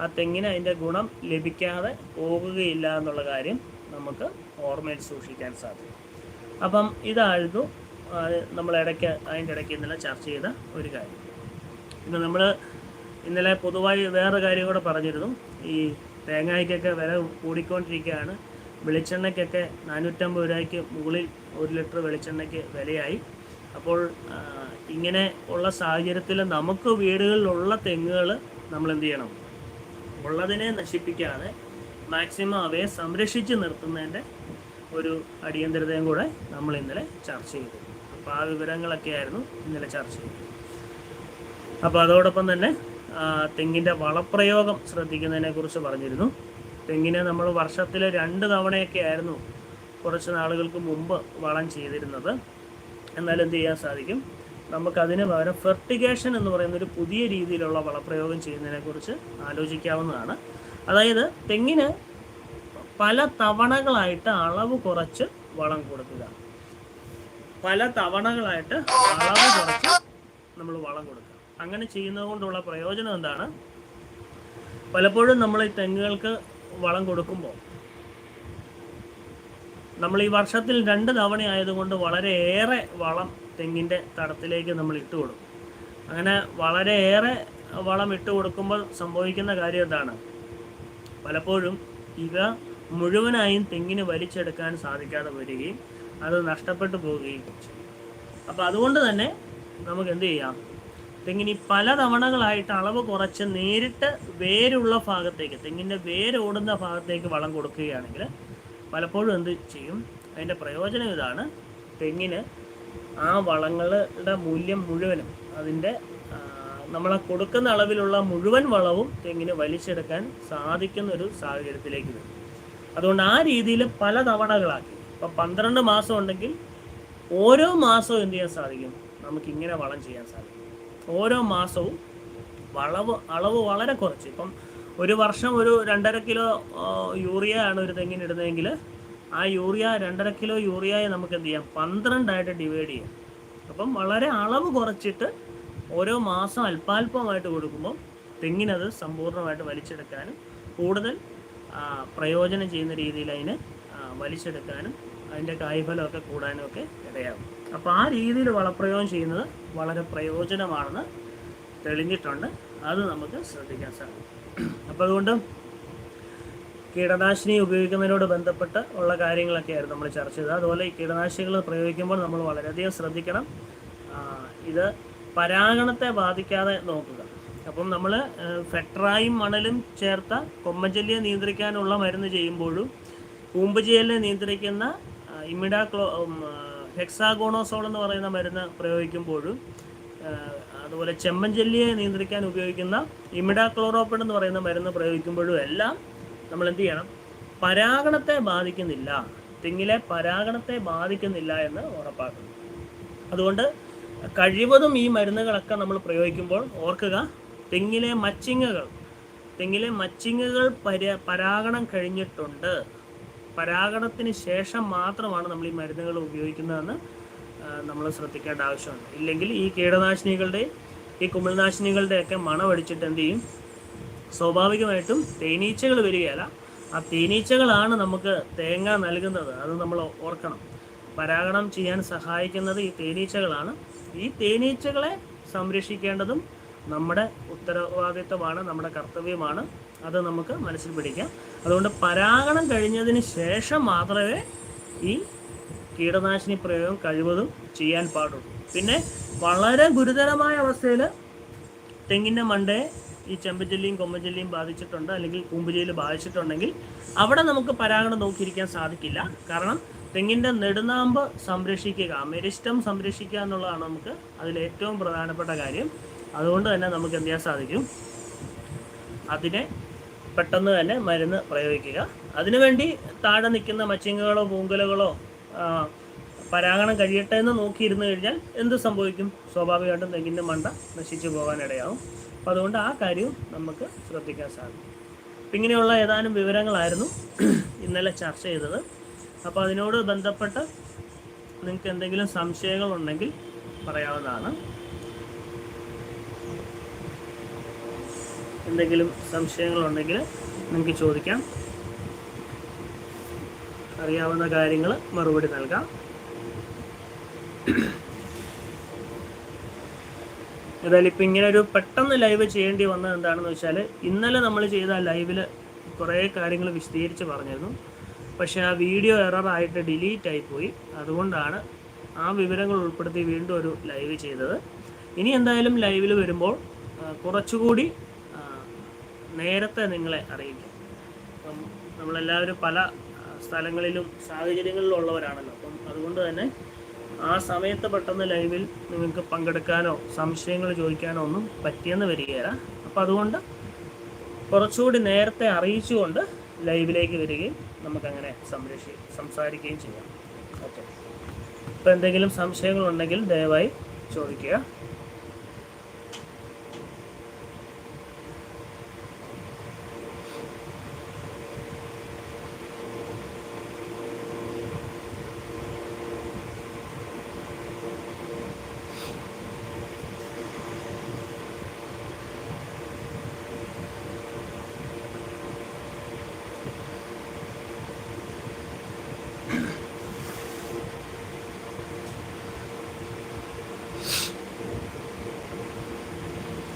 ആ തെങ്ങിന് അതിന്റെ ഗുണം ലഭിക്കാതെ പോകുകയില്ല എന്നുള്ള കാര്യം നമുക്ക് ഓർമ്മയിൽ സൂക്ഷിക്കാൻ സാധിക്കും. അപ്പം ഇതായിരുന്നു നമ്മൾ ഇടയ്ക്ക് അതിന്റെ ഇടയ്ക്ക് ഇന്നലെ ചർച്ച ചെയ്ത ഒരു കാര്യം. പിന്നെ നമ്മൾ ഇന്നലെ പൊതുവായി വേറെ കാര്യം കൂടെ പറഞ്ഞിരുന്നു. ഈ തേങ്ങയ്ക്കൊക്കെ വില കൂടിക്കൊണ്ടിരിക്കുകയാണ്. വെളിച്ചെണ്ണയ്ക്കൊക്കെ നാനൂറ്റമ്പത് രൂപയ്ക്ക് മുകളിൽ ഒരു ലിറ്റർ വെളിച്ചെണ്ണയ്ക്ക് വിലയായി. അപ്പോൾ ഇങ്ങനെ ഉള്ള സാഹചര്യത്തിൽ നമുക്ക് വീടുകളിലുള്ള തെങ്ങുകൾ നമ്മൾ എന്ത് ചെയ്യണം? ഉള്ളതിനെ നശിപ്പിക്കാതെ മാക്സിമം അവയെ സംരക്ഷിച്ച് നിർത്തുന്നതിന്റെ ഒരു അടിയന്തരതയും കൂടെ നമ്മൾ ഇന്നലെ ചർച്ച ചെയ്തു. അപ്പോൾ ആ വിവരങ്ങളൊക്കെ ആയിരുന്നു ഇന്നലെ ചർച്ച ചെയ്തത്. അപ്പോൾ അതോടൊപ്പം തന്നെ തെങ്ങിന്റെ വളപ്രയോഗം ശ്രദ്ധിക്കുന്നതിനെ കുറിച്ച് പറഞ്ഞിരുന്നു. തെങ്ങിനെ നമ്മൾ വർഷത്തിൽ രണ്ട് തവണയൊക്കെ ആയിരുന്നു കുറച്ച് നാളുകൾക്ക് മുമ്പ് വളം ചെയ്തിരുന്നത്. എന്നാൽ എന്ത് ചെയ്യാൻ സാധിക്കും? നമുക്കതിന് പകരം ഫെർട്ടിഗേഷൻ എന്ന് പറയുന്ന ഒരു പുതിയ രീതിയിലുള്ള വളപ്രയോഗം ചെയ്യുന്നതിനെക്കുറിച്ച് ആലോചിക്കാവുന്നതാണ്. അതായത് തെങ്ങിന് പല തവണകളായിട്ട് അളവ് കുറച്ച് വളം കൊടുക്കുക. പല തവണകളായിട്ട് അളവ് കുറച്ച് നമ്മൾ വളം കൊടുക്കുക. അങ്ങനെ ചെയ്യുന്നത് കൊണ്ടുള്ള പ്രയോജനം എന്താണ്? പലപ്പോഴും നമ്മൾ ഈ തെങ്ങുകൾക്ക് വളം കൊടുക്കുമ്പോൾ നമ്മൾ ഈ വർഷത്തിൽ രണ്ട് തവണ ആയതുകൊണ്ട് വളരെയേറെ വളം തെങ്ങിന്റെ തടത്തിലേക്ക് നമ്മൾ ഇട്ട് കൊടുക്കും. അങ്ങനെ വളരെയേറെ വളം ഇട്ട് കൊടുക്കുമ്പോൾ സംഭവിക്കുന്ന കാര്യം എന്താണ്? പലപ്പോഴും ഇവ മുഴുവനായും തെങ്ങിന് വലിച്ചെടുക്കാൻ സാധിക്കാതെ വരികയും അത് നഷ്ടപ്പെട്ടു പോവുകയും ചെയ്യും. അപ്പോൾ അതുകൊണ്ട് തന്നെ നമുക്ക് എന്ത് ചെയ്യാം? തെങ്ങിന് പല തവണകളായിട്ട് അളവ് കുറച്ച് നേരിട്ട് വേരുള്ള ഭാഗത്തേക്ക് തെങ്ങിന്റെ വേരോടുന്ന ഭാഗത്തേക്ക് വളം കൊടുക്കുകയാണെങ്കിൽ പലപ്പോഴും എന്ത് ചെയ്യും? അതിന്റെ പ്രയോജനം ഇതാണ്. തെങ്ങിന് ആ വളങ്ങളുടെ മൂല്യം മുഴുവനും അതിന്റെ നമ്മൾ കൊടുക്കുന്ന അളവിലുള്ള മുഴുവൻ വളവും തെങ്ങിന് വലിച്ചെടുക്കാൻ സാധിക്കുന്ന ഒരു സാഹചര്യത്തിലേക്ക് വരും. അതുകൊണ്ട് ആ രീതിയിൽ പല തവണകളാക്കി. ഇപ്പം പന്ത്രണ്ട് മാസം ഉണ്ടെങ്കിൽ ഓരോ മാസവും എന്ത് ചെയ്യാൻ സാധിക്കും? നമുക്ക് ഇങ്ങനെ വളം ചെയ്യാൻ സാധിക്കും. ഓരോ മാസവും വളവ് അളവ് വളരെ കുറച്ച്. ഇപ്പം ഒരു വർഷം ഒരു രണ്ടര കിലോ യൂറിയ ആണ് ഒരു തെങ്ങിന് ഇടുന്നതെങ്കിൽ ആ യൂറിയ രണ്ടര കിലോ യൂറിയയെ നമുക്ക് എന്ത് ചെയ്യാം? പന്ത്രണ്ടായിട്ട് ഡിവൈഡ് ചെയ്യാം. അപ്പം വളരെ അളവ് കുറച്ചിട്ട് ഓരോ മാസം അല്പാൽപമായിട്ട് കൊടുക്കുമ്പോൾ തെങ്ങിനത് സമ്പൂർണമായിട്ട് വലിച്ചെടുക്കാനും കൂടുതൽ പ്രയോജനം ചെയ്യുന്ന രീതിയിൽ അതിനെ വലിച്ചെടുക്കാനും അതിന്റെ കായ്ഫലമൊക്കെ കൂടാനും ഒക്കെ ഇടയാകും. അപ്പോൾ ആ രീതിയിൽ വളപ്രയോഗം ചെയ്യുന്നത് വളരെ പ്രയോജനമാണെന്ന് തെളിഞ്ഞിട്ടുണ്ട്. അത് നമുക്ക് ശ്രദ്ധിക്കാൻ സാധിക്കും. അപ്പോൾ അതുകൊണ്ട് കീടനാശിനി ഉപയോഗിക്കുന്നതിനോട് ബന്ധപ്പെട്ട് ഉള്ള കാര്യങ്ങളൊക്കെയായിരുന്നു നമ്മൾ ചർച്ച ചെയ്തത്. അതുപോലെ ഈ കീടനാശിനികൾ പ്രയോഗിക്കുമ്പോൾ നമ്മൾ വളരെയധികം ശ്രദ്ധിക്കണം. ഇത് പരാഗണത്തെ ബാധിക്കാതെ നോക്കുക. അപ്പം നമ്മൾ ഫെട്രായും മണലും ചേർത്ത കൊമ്മജല്ലിയെ നിയന്ത്രിക്കാനുള്ള മരുന്ന് ചെയ്യുമ്പോഴും കൂമ്പുചെയ്യലിനെ നിയന്ത്രിക്കുന്ന ഇമിഡാക്ലോ ഹെക്സാഗോണോസോൾ എന്ന് പറയുന്ന മരുന്ന് പ്രയോഗിക്കുമ്പോഴും അതുപോലെ ചെമ്മഞ്ചല്ലിയെ നിയന്ത്രിക്കാൻ ഉപയോഗിക്കുന്ന ഇമിഡാക്ലോറോപ്പിഡ് എന്ന് പറയുന്ന മരുന്ന് പ്രയോഗിക്കുമ്പോഴും എല്ലാം നമ്മൾ എന്ത് ചെയ്യണം? പരാഗണത്തെ ബാധിക്കുന്നില്ല. തെങ്ങിലെ പരാഗണത്തെ ബാധിക്കുന്നില്ല എന്ന് ഉറപ്പാക്കണം അതുകൊണ്ട് കഴിവതും ഈ മരുന്നുകളൊക്കെ നമ്മൾ പ്രയോഗിക്കുമ്പോൾ ഓർക്കുക തെങ്ങിലെ മച്ചിങ്ങകൾ തെങ്ങിലെ മച്ചിങ്ങകൾ പര പരാഗണം കഴിഞ്ഞിട്ടുണ്ട്. പരാഗണത്തിന് ശേഷം മാത്രമാണ് നമ്മൾ ഈ മരുന്നുകൾ ഉപയോഗിക്കുന്നതെന്ന് നമ്മൾ ശ്രദ്ധിക്കേണ്ട ആവശ്യമുണ്ട്. ഇല്ലെങ്കിൽ ഈ കീടനാശിനികളുടെ ഈ കുമിൾനാശിനികളുടെയൊക്കെ മണമടിച്ചിട്ട് എന്ത് ചെയ്യും? സ്വാഭാവികമായിട്ടും തേനീച്ചകൾ വരികയല്ല. ആ തേനീച്ചകളാണ് നമുക്ക് തേങ്ങ നൽകുന്നത്. അത് നമ്മൾ ഓർക്കണം. പരാഗണം ചെയ്യാൻ സഹായിക്കുന്നത് ഈ തേനീച്ചകളാണ്. ഈ തേനീച്ചകളെ സംരക്ഷിക്കേണ്ടതും നമ്മുടെ ഉത്തരവാദിത്വമാണ് നമ്മുടെ കർത്തവ്യമാണ്. അത് നമുക്ക് മനസ്സിൽ പിടിക്കാം. അതുകൊണ്ട് പരാഗണം കഴിഞ്ഞതിന് ശേഷം മാത്രമേ ഈ കീടനാശിനി പ്രയോഗം കഴിവതും ചെയ്യാൻ പാടുള്ളൂ. പിന്നെ വളരെ ഗുരുതരമായ അവസ്ഥയിൽ തെങ്ങിന്റെ മണ്ടയെ ഈ ചെമ്പഞ്ചല്ലിയും കൊമ്പഞ്ചല്ലിയും ബാധിച്ചിട്ടുണ്ട് അല്ലെങ്കിൽ കൂമ്പുജയിൽ ബാധിച്ചിട്ടുണ്ടെങ്കിൽ അവിടെ നമുക്ക് പരാഗണം നോക്കിയിരിക്കാൻ സാധിക്കില്ല. കാരണം തെങ്ങിന്റെ നെടുനാമ്പ് സംരക്ഷിക്കുക മെരിസ്റ്റം സംരക്ഷിക്കുക എന്നുള്ളതാണ് നമുക്ക് അതിൽ ഏറ്റവും പ്രധാനപ്പെട്ട കാര്യം. അതുകൊണ്ട് തന്നെ നമുക്ക് എന്ത് ചെയ്യാൻ സാധിക്കും? അതിനെ പെട്ടെന്ന് തന്നെ മരുന്ന് പ്രയോഗിക്കുക. അതിനുവേണ്ടി താഴെ നിൽക്കുന്ന മച്ചിങ്ങുകളോ പൂങ്കലുകളോ പരാഗണം കഴിയട്ടെ എന്ന് നോക്കിയിരുന്നു കഴിഞ്ഞാൽ എന്ത് സംഭവിക്കും? സ്വാഭാവികമായിട്ടും തെങ്ങിന്റെ മണ്ട നശിച്ചു പോകാനിടയാവും. അപ്പോൾ അതുകൊണ്ട് ആ കാര്യവും നമുക്ക് ശ്രദ്ധിക്കാൻ സാധിക്കും. ഇങ്ങനെയുള്ള ഏതാനും വിവരങ്ങളായിരുന്നു ഇന്നലെ ചർച്ച ചെയ്തത്. അപ്പോൾ അതിനോട് ബന്ധപ്പെട്ട് നിങ്ങൾക്ക് എന്തെങ്കിലും സംശയങ്ങളുണ്ടെങ്കിൽ പറയാവുന്നതാണ്. എന്തെങ്കിലും സംശയങ്ങളുണ്ടെങ്കിൽ നിങ്ങൾക്ക് ചോദിക്കാം. അറിയാവുന്ന കാര്യങ്ങൾ മറുപടി നൽകാം. ഏതായാലും ഇപ്പം ഇങ്ങനെ ഒരു പെട്ടെന്ന് ലൈവ് ചെയ്യേണ്ടി വന്നത് എന്താണെന്ന് വെച്ചാൽ ഇന്നലെ നമ്മൾ ചെയ്ത ലൈവിൽ കുറേ കാര്യങ്ങൾ വിശദീകരിച്ച് പറഞ്ഞിരുന്നു. പക്ഷേ ആ വീഡിയോ എററായിട്ട് ഡിലീറ്റ് ആയിപ്പോയി അതുകൊണ്ടാണ് ആ വിവരങ്ങൾ ഉൾപ്പെടുത്തി വീണ്ടും ഒരു ലൈവ് ചെയ്തത്. ഇനി എന്തായാലും ലൈവിൽ വരുമ്പോൾ കുറച്ചുകൂടി നേരത്തെ നിങ്ങളെ അറിയിക്കാം. നമ്മളെല്ലാവരും പല സ്ഥലങ്ങളിലും സാഹചര്യങ്ങളിലും ഉള്ളവരാണല്ലോ അപ്പം അതുകൊണ്ട് തന്നെ ആ സമയത്ത് പെട്ടെന്ന് ലൈവിൽ നിങ്ങൾക്ക് പങ്കെടുക്കാനോ സംശയങ്ങൾ ചോദിക്കാനോ ഒന്നും പറ്റിയെന്ന് വരികയില്ല. അപ്പം അതുകൊണ്ട് കുറച്ചുകൂടി നേരത്തെ അറിയിച്ചുകൊണ്ട് ലൈവിലേക്ക് വരികയും നമുക്കങ്ങനെ സംരക്ഷി സംസാരിക്കുകയും ചെയ്യാം. ഓക്കെ. അപ്പോൾ എന്തെങ്കിലും സംശയങ്ങളുണ്ടെങ്കിൽ ദയവായി ചോദിക്കുക.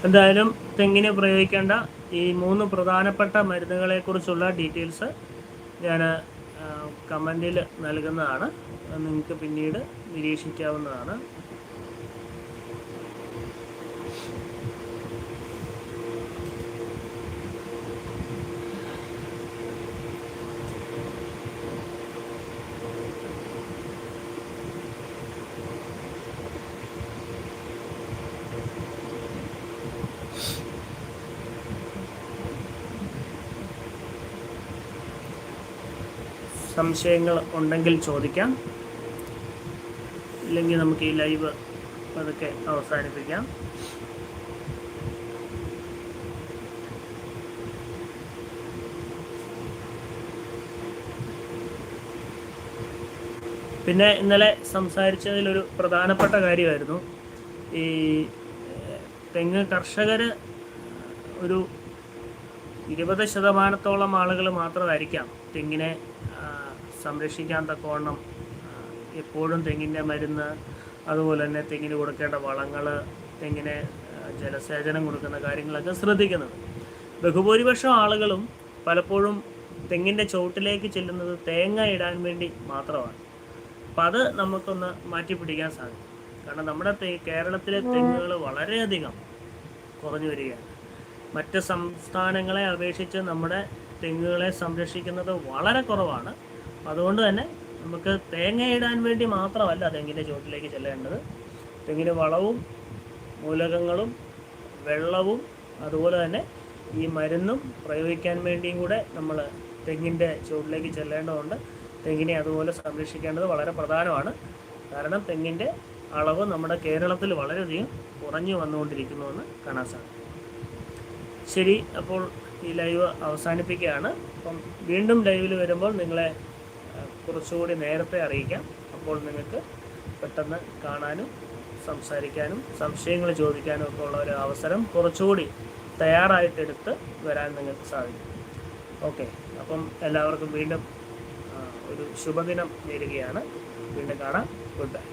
എന്തായാലും തെങ്ങിന് പ്രയോഗിക്കേണ്ട ഈ മൂന്ന് പ്രധാനപ്പെട്ട മരുന്നുകളെക്കുറിച്ചുള്ള ഡീറ്റെയിൽസ് ഞാൻ കമന്റിൽ നൽകുന്നതാണ്. നിങ്ങൾക്ക് പിന്നീട് നിരീക്ഷിക്കാവുന്നതാണ്. സംശയങ്ങൾ ഉണ്ടെങ്കിൽ ചോദിക്കാം. ഇല്ലെങ്കിൽ നമുക്ക് ഈ ലൈവ് പതുക്കെ അവസാനിപ്പിക്കാം. പിന്നെ ഇന്നലെ സംസാരിച്ചതിലൊരു പ്രധാനപ്പെട്ട കാര്യമായിരുന്നു. ഈ തെങ്ങ് കർഷകർ ഒരു ഇരുപത് ശതമാനത്തോളം ആളുകൾ മാത്രമായിരിക്കാം തെങ്ങിനെ സംരക്ഷിക്കാൻ തക്കവണ്ണം എപ്പോഴും തെങ്ങിന്റെ മരുന്ന് അതുപോലെ തന്നെ തെങ്ങിന് കൊടുക്കേണ്ട വളങ്ങൾ തെങ്ങിന് ജലസേചനം കൊടുക്കുന്ന കാര്യങ്ങളൊക്കെ ശ്രദ്ധിക്കുന്നത്. ബഹുഭൂരിപക്ഷം ആളുകളും പലപ്പോഴും തെങ്ങിന്റെ ചുവട്ടിലേക്ക് ചെല്ലുന്നത് തേങ്ങ ഇടാൻ വേണ്ടി മാത്രമാണ്. അപ്പം അത് നമുക്കൊന്ന് മാറ്റി പിടിക്കാൻ സാധിക്കും. കാരണം നമ്മുടെ കേരളത്തിലെ തെങ്ങുകൾ വളരെയധികം കുറഞ്ഞു വരികയാണ്. മറ്റ് സംസ്ഥാനങ്ങളെ അപേക്ഷിച്ച് നമ്മുടെ തെങ്ങുകളെ സംരക്ഷിക്കുന്നത് വളരെ കുറവാണ്. അതുകൊണ്ട് തന്നെ നമുക്ക് തേങ്ങ ഇടാൻ വേണ്ടി മാത്രമല്ല തെങ്ങിന്റെ ചുവട്ടിലേക്ക് ചെല്ലേണ്ടത്. തെങ്ങിന് വളവും മൂലകങ്ങളും വെള്ളവും അതുപോലെ തന്നെ ഈ മരുന്നും പ്രയോഗിക്കാൻ വേണ്ടിയും കൂടെ നമ്മൾ തെങ്ങിന്റെ ചുവട്ടിലേക്ക് ചെല്ലേണ്ടതുണ്ട്. തെങ്ങിനെ അതുപോലെ സംരക്ഷിക്കേണ്ടത് വളരെ പ്രധാനമാണ്. കാരണം തെങ്ങിന്റെ അളവ് നമ്മുടെ കേരളത്തിൽ വളരെയധികം കുറഞ്ഞു വന്നുകൊണ്ടിരിക്കുന്നുവെന്ന് കാണാൻ സാധിക്കും. ശരി അപ്പോൾ ഈ ലൈവ് അവസാനിപ്പിക്കുകയാണ്. അപ്പം വീണ്ടും ലൈവിൽ വരുമ്പോൾ നിങ്ങളെ കുറച്ചുകൂടി നേരത്തെ അറിയിക്കാം. അപ്പോൾ നിങ്ങൾക്ക് പെട്ടെന്ന് കാണാനും സംസാരിക്കാനും സംശയങ്ങൾ ചോദിക്കാനും ഒക്കെ ഉള്ള ഒരു അവസരം കുറച്ചുകൂടി തയ്യാറായിട്ടെടുത്ത് വരാൻ നിങ്ങൾക്ക് സാധിക്കും. ഓക്കെ. അപ്പം എല്ലാവർക്കും വീണ്ടും ഒരു ശുഭദിനം നേരുകയാണ്. വീണ്ടും കാണാം. Good bye.